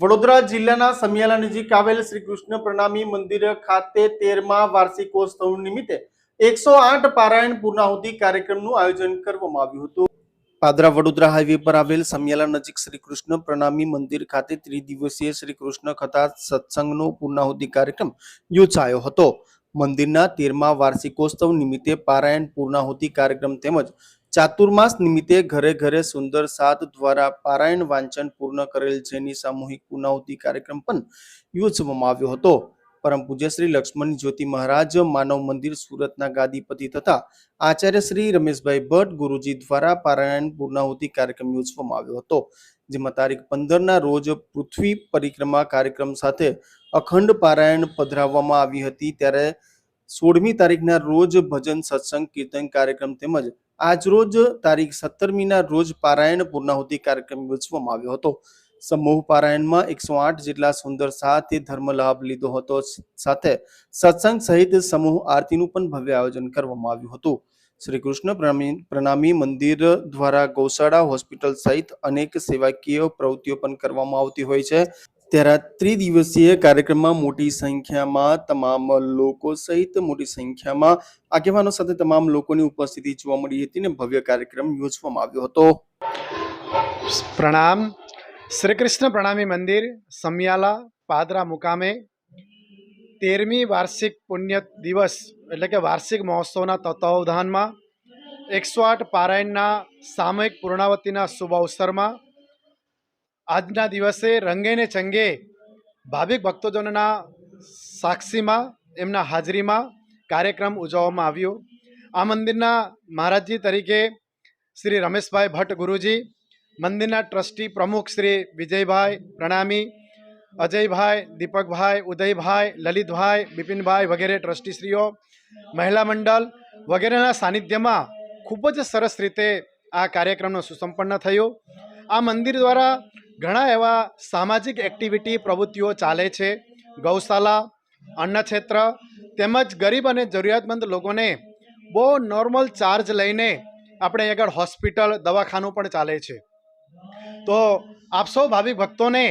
વડોદરા જિલ્લાના સમિયાલા નજીક આવેલ શ્રી કૃષ્ણ પ્રણામી મંદિર ખાતે તેરમા વાર્ષિકોત્સવ નિમિત્તે એકસો આઠ પારાયણ પૂર્ણાહુતિ કાર્યક્રમનું આયોજન કરવામાં આવ્યું હતું. પાદરા વડોદરા હાઈવે પર આવેલ સમિયાલા નજીક શ્રી કૃષ્ણ પ્રણામી મંદિર ખાતે ત્રિદિવસીય શ્રી કૃષ્ણ કથા સત્સંગનો પૂર્ણાહુતિ કાર્યક્રમ યોજાયો હતો. મંદિરના તેરમા વાર્ષિકોત્સવ નિમિત્તે પારાયણ પૂર્ણાહુતિ કાર્યક્રમ તેમજ ચાતુર્માસ નિમિત્તે ઘરે ઘરે સુંદર સાત દ્વારા પારાયણ વાંચન પૂર્ણ કરેલ જેની સામૂહિક પૂર્ણાહુતિ કાર્યક્રમ પણ યોજવામાં આવ્યો હતો. પરમ પૂજ્ય શ્રી લક્ષ્મણ જ્યોતિ મહારાજ માનવ મંદિર સુરતના ગાદીપતિ તથા આચાર્ય શ્રી રમેશભાઈ ભટ્ટ ગુરુજી દ્વારા પારાયણ પૂર્ણાહુતિ કાર્યક્રમ યોજવામાં આવ્યો હતો, જેમાં તારીખ પંદરના રોજ પૃથ્વી પરિક્રમા કાર્યક્રમ સાથે અખંડ પારાયણ પધરાવવામાં આવી હતી. ત્યારે સોળમી તારીખના રોજ ભજન, સત્સંગ, કીર્તન કાર્યક્રમ તેમજ આજરોજ તારીખ સત્તરમીના રોજ પારાયણ પૂર્ણાહુતિ કાર્યક્રમ યોજવામાં આવ્યો હતો. સમૂહ પારાયણમાં એકસો આઠ જેટલા સુંદર સાથે ધર્મ લાભ લીધો હતો. સાથે સત્સંગ સહિત સમૂહ આરતીનું પણ ભવ્ય આયોજન કરવામાં આવ્યું હતું. શ્રી કૃષ્ણ પ્રણામી મંદિર દ્વારા ગૌશાળા, હોસ્પિટલ સહિત અનેક સેવાકીય પ્રવૃત્તિઓ પણ કરવામાં આવતી હોય છે. ત્યારે ત્રિદિવસીય કાર્યક્રમમાં મોટી સંખ્યામાં તમામ લોકો સહિત મોટી સંખ્યામાં આગેવાનો સાથે તમામ લોકોની ઉપસ્થિતિ જોવા મળી હતી ને ભવ્ય કાર્યક્રમ યોજવામાં આવ્યો હતો. પ્રણામ. શ્રી કૃષ્ણ પ્રણામી મંદિર, સમિયાલા, પાદરા મુકામે તેરમી વાર્ષિક પુણ્ય દિવસ એટલે કે વાર્ષિક મહોત્સવના તત્વાવધાનમાં એકસો આઠ પારાયણના સામૂહિક પૂર્ણાવતીના શુભ અવસરમાં આજના દિવસે રંગે ને ચંગે ભાવિક ભક્તજનોના સાક્ષીમાં, એમના હાજરીમાં કાર્યક્રમ ઉજવવામાં આવ્યો. આ મંદિરના મહારાજજી તરીકે શ્રી રમેશભાઈ ભટ્ટ ગુરુજી, મંદિરના ટ્રસ્ટી પ્રમુખ શ્રી વિજયભાઈ પ્રણામી, અજયભાઈ, દીપકભાઈ, ઉદયભાઈ, લલિતભાઈ, બિપિનભાઈ વગેરે ટ્રસ્ટીશ્રીઓ, મહિલા મંડળ વગેરેના સાનિધ્યમાં ખૂબ જ સરસ રીતે આ કાર્યક્રમનો સુસંપન્ન થયો. આ મંદિર દ્વારા ઘણા એવા સામાજિક એક્ટિવિટી પ્રવૃત્તિઓ ચાલે છે. ગૌશાલા અન્નક્ષેત્ર તેમજ ગરીબ અને જરૂરિયાતમંદ લોકોને બહુ નોર્મલ ચાર્જ લઈને આપણે આગળ હોસ્પિટલ દવાખાનું પણ ચાલે છે. તો આપ સૌ ભાવિક ભક્તોને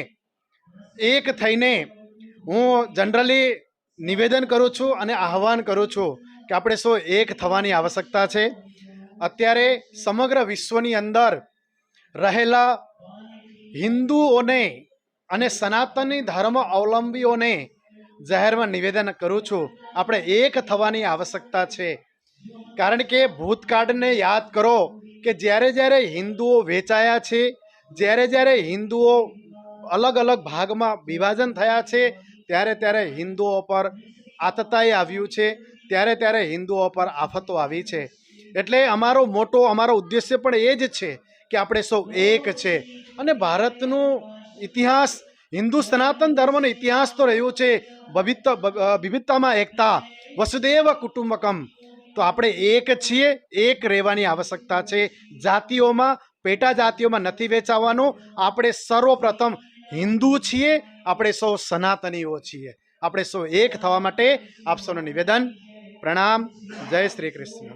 એક થઈને હું જનરલી નિવેદન કરું છું અને આહવાન કરું છું કે આપણે સૌ એક થવાની આવશ્યકતા છે. અત્યારે સમગ્ર વિશ્વની અંદર રહેલા હિન્દુઓને અને સનાતની ધર્મ અવલંબીઓને જાહેરમાં નિવેદન કરું છું. આપણે એક થવાની આવશ્યકતા છે. કારણ કે ભૂતકાળને યાદ કરો કે જ્યારે જ્યારે હિન્દુઓ વેચાયા છે, જ્યારે જ્યારે હિન્દુઓ અલગ અલગ ભાગમાં વિભાજન થયા છે, ત્યારે ત્યારે હિન્દુઓ પર આતતાઈ આવ્યું છે, ત્યારે ત્યારે હિન્દુઓ પર આફતો આવી છે. એટલે અમારો મોટો, અમારો ઉદ્દેશ્ય પણ એ જ છે કે આપણે સૌ એક છે. અને ભારતનું ઇતિહાસ, હિન્દુ સનાતન ધર્મનો ઇતિહાસ તો રહ્યો છે વિવિધ વિવિધતામાં એકતા, વસુદેવ કુટુંબકમ. તો આપણે એક છીએ, એક રહેવાની આવશ્યકતા છે. જાતિઓમાં પેટા જાતિઓમાં નથી વેચાવાનું. આપણે સર્વપ્રથમ હિન્દુ છીએ, આપણે સૌ સનાતનીઓ છીએ. આપણે સૌ એક થવા માટે આપ સૌનું નિવેદન, પ્રણામ, જય શ્રી કૃષ્ણ.